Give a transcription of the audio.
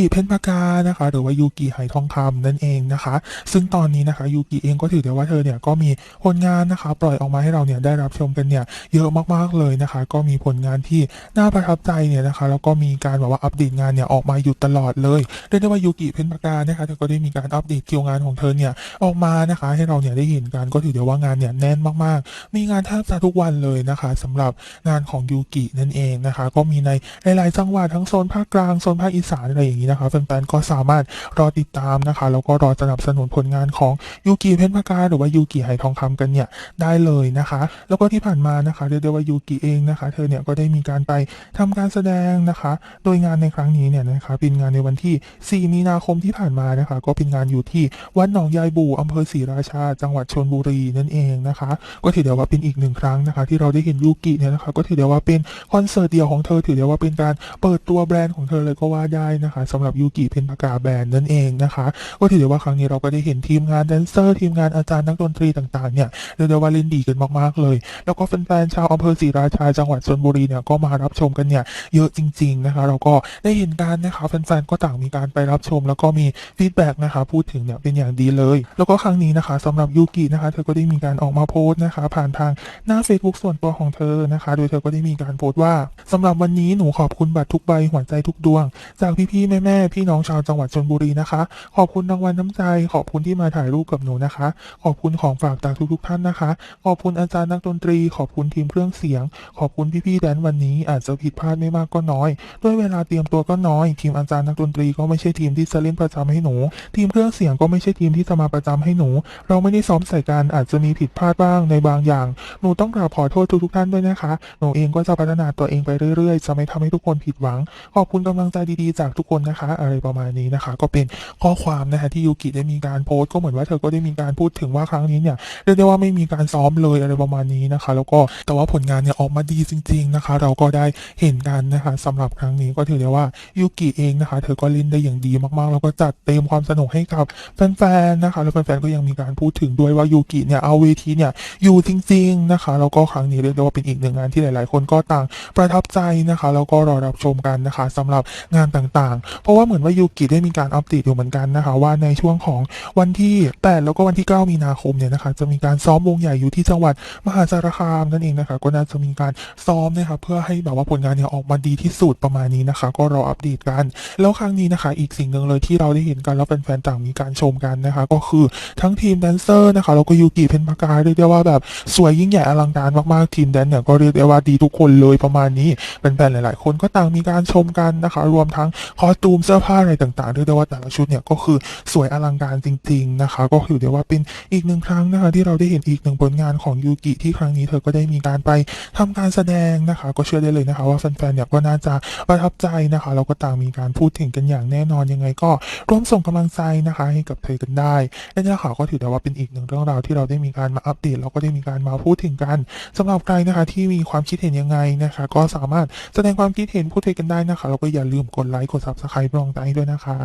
กิเพนปากานะคะ หรือว่ายูกิไหทองคำนั่นเองนะคะ ซึ่งตอนนี้นะคะยูกิเองก็ถือได้ว่าเธอเนี่ยก็มีผลงานนะคะ ปล่อยออกมาให้เราเนี่ยได้รับชมกันเนี่ยเยอะมากๆเลยนะคะ ก็มีผลงานที่น่าประทับใจเนี่ยนะคะ แล้วก็มีการแบบว่าอัปเดตงานเนี่ยออกมาอยู่ตลอดเลยเรียกได้ว่ายูกิเพนปากานะคะเธอก็ได้มีการอัปเดตคิวงานของเธอเนี่ยออกมานะคะ ให้เราเนี่ยได้เห็นกันก็ถือได้ว่างานเนี่ยแน่นมากๆ มีงานแทบจะทุกวันเลยนะคะสำหรับงานของยูกินั่นเองนะคะ ก็มีในหลายๆจังหวัดทั้งโซนภาคกลางโซนภาคอีสานอะไรอย่างนี้นะคะแฟนๆก็สามารถรอติดตามนะคะ แล้วก็รอสนับสนุนผลงานของยูกิเพนปากาหรือว่ายูกิไหทองคำกันเนี่ยได้เลยนะคะ แล้วก็ที่ผ่านมานะคะเรียกได้ว่ายูกิเองนะคะ เธอเนี่ยก็ได้มีการไปทำการแสดงนะคะ โดยงานในครั้งนี้เนี่ยนะคะเป็นงานในวันที่ 4 มีนาคมที่ผ่านมานะคะ ก็เป็นงานอยู่ที่วัดหนองยายบู่อำเภอศรีราชา จังหวัดชลบุรีนั่นเองนะคะ ก็ถือได้ว่าเป็นอีกหนึ่งครั้งนะคะ ที่เราได้เห็นยูกิเนี่ยนะคะก็ถือได้ว่าเป็นคอนเสิร์ตเดียวของเธอถือได้ว่าเป็นการเปิดตัวแบรนด์ของเธอเลยก็ว่าได้นะคะสำหรับยูกิเพนปากาแบรนด์นั่นเองนะคะ ก็ถือได้ว่าครั้งนี้เราก็ได้เห็นทีมงานแดนเซอร์ทีมงานอาจารย์นักดนตรีต่างๆเนี่ยเรียกได้ว่าเล่นดีกันมากๆเลย แล้วก็แฟนๆชาวอำเภอศรีราชาจังหวัดชลบุรีเนี่ยก็มารับชมกันเนี่ยเยอะจริง ๆนะคะ เราก็ได้เห็นกันนะคะแฟนๆก็ต่างมีการไปรับชม แล้วก็มีฟีดแบ็กนะคะพูดถึงเนี่ยเป็นอย่างดีเลย แล้วก็ครั้งนี้นะคะสำหรับยูกินะคะ เธอก็ได้มีการออกมาโพสต์นะคะ ผ่านทางหน้า Facebook ส่วนตัวของเธอนะคะ โดยเธอก็ได้มีการโพสต์ว่าสำหรับวันนี้หนูขอบคุณบัตรทุกใบหัวใจทุกดวง จากพี่ๆแแม่ๆพี่น้องชาวจังหวัดชลบุรีนะคะ ขอบคุณรางวัลน้ำใจ ขอบคุณที่มาถ่ายรูปกับหนูนะคะ ขอบคุณของฝากจากทุกๆท่านนะคะ ขอบคุณอาจารย์นักดนตรี ขอบคุณทีมเครื่องเสียง ขอบคุณพี่ๆแดนวันนี้อาจจะผิดพลาดไม่มากก็น้อย ด้วยเวลาเตรียมตัวก็น้อย ทีมอาจารย์นักดนตรีก็ไม่ใช่ทีมที่จะเล่นประจำให้หนู ทีมเครื่องเสียงก็ไม่ใช่ทีมที่จะมาประจำให้หนู เราไม่ได้ซ้อมใส่กันอาจจะมีผิดพลาดบ้างในบางอย่าง หนูต้องกราบขอโทษทุกๆท่านด้วยนะคะ หนูเองก็จะพัฒนาตัวเองไปเรื่อยๆ จะไม่ทำให้ทุกคนผิดหวัง ขอบคุณกำลังใจดีๆ จากทุกคนนะคะ อะไรประมาณนี้นะคะ ก็เป็นข้อความนะคะที่ยูกิได้มีการโพสต์ก็เหมือนว่าเธอก็ได้มีการพูดถึงว่าครั้งนี้เนี่ยเรียกได้ว่าไม่มีการซ้อมเลยอะไรประมาณนี้นะคะ แล้วก็แต่ว่าผลงานเนี่ยออกมาดีจริง ๆนะคะ เราก็ได้เห็นกันนะคะสำหรับครั้งนี้ก็ถือได้ว่ายูกิเองนะคะ เธอก็เล่นได้อย่างดีมากๆ แล้วก็จัดเต็มความสนุกให้กับแฟนๆนะคะแล้วแฟนๆก็ยังมีการพูดถึงด้วยว่ายูกิเนี่ยเอาเวทีเนี่ยอยู่จริง ๆนะคะแล้วก็ครั้งนี้เรียกได้ว่าเป็นอีกหนึ่งงานที่หลายๆ คนก็ต่างประทับใจนะคะ แล้วก็รอรับชมกันนะคะสำหรับงานต่างเพราะว่าเหมือนว่ายูกิได้มีการอัปเดตอยู่เหมือนกันนะคะว่าในช่วงของวันที่ 8 แล้วก็วันที่ 9 มีนาคมเนี่ยนะคะจะมีการซ้อมวงใหญ่อยู่ที่จังหวัดมหาสารคามนั่นเองนะคะก็น่าจะมีการซ้อมนะคะเพื่อให้แบบว่าผลงานเนี่ยออกมาดีที่สุดประมาณนี้นะคะ ก็รออัปเดตกัน แล้วครั้งนี้นะคะ อีกสิ่งหนึ่งเลยที่เราได้เห็นกันแล้วแฟนๆต่างมีการชมกันนะคะ ก็คือทั้งทีมแดนเซอร์นะคะแล้วก็ยูกิเพนปากาเรียกได้ว่าแบบสวยยิ่งใหญ่อลังการมากๆทีมแดนเนี่ยก็เรียกได้ว่าดีทุกคนเลยประมาณนี้แฟนๆหลาย ๆ คนก็ต่างมีการชมกันนะคะ รวมทั้งคอสตูมเสื้อผ้าอะไรต่างๆเรียกได้ว่าแต่ละชุดเนี่ยก็คือสวยอลังการจริง ๆนะคะ ก็คือเดี๋ยวว่าเป็นอีกหนึ่งครั้งนะคะที่เราได้เห็นอีกหนึ่งผลงานของยูกิที่ครั้งนี้เธอก็ได้มีการไปทำการแสดงนะคะ ก็เชื่อได้เลยนะคะ ว่าแฟนๆเนี่ยก็น่าจะประทับใจนะคะแล้วก็ต่างมีการพูดถึงกันอย่างแน่นอนยังไงก็ร่วมส่งกำลังใจนะคะให้กับเธอกันได้และนี่ค่ะก็ถือได้ว่าเป็นอีกหนึ่งเรื่องราวที่เราได้มีการมาอัปเดตแล้วก็ได้มีการมาพูดถึงกันสำหรับใครนะคะที่มีความคิดเห็นยังไงนะคะ ก็สามารถแสดงความคิดเห็นพูดคุยกันได้นะคะแล้วก็อย่าลืมกดไลค์กด subscribe รองใจด้วยนะคะ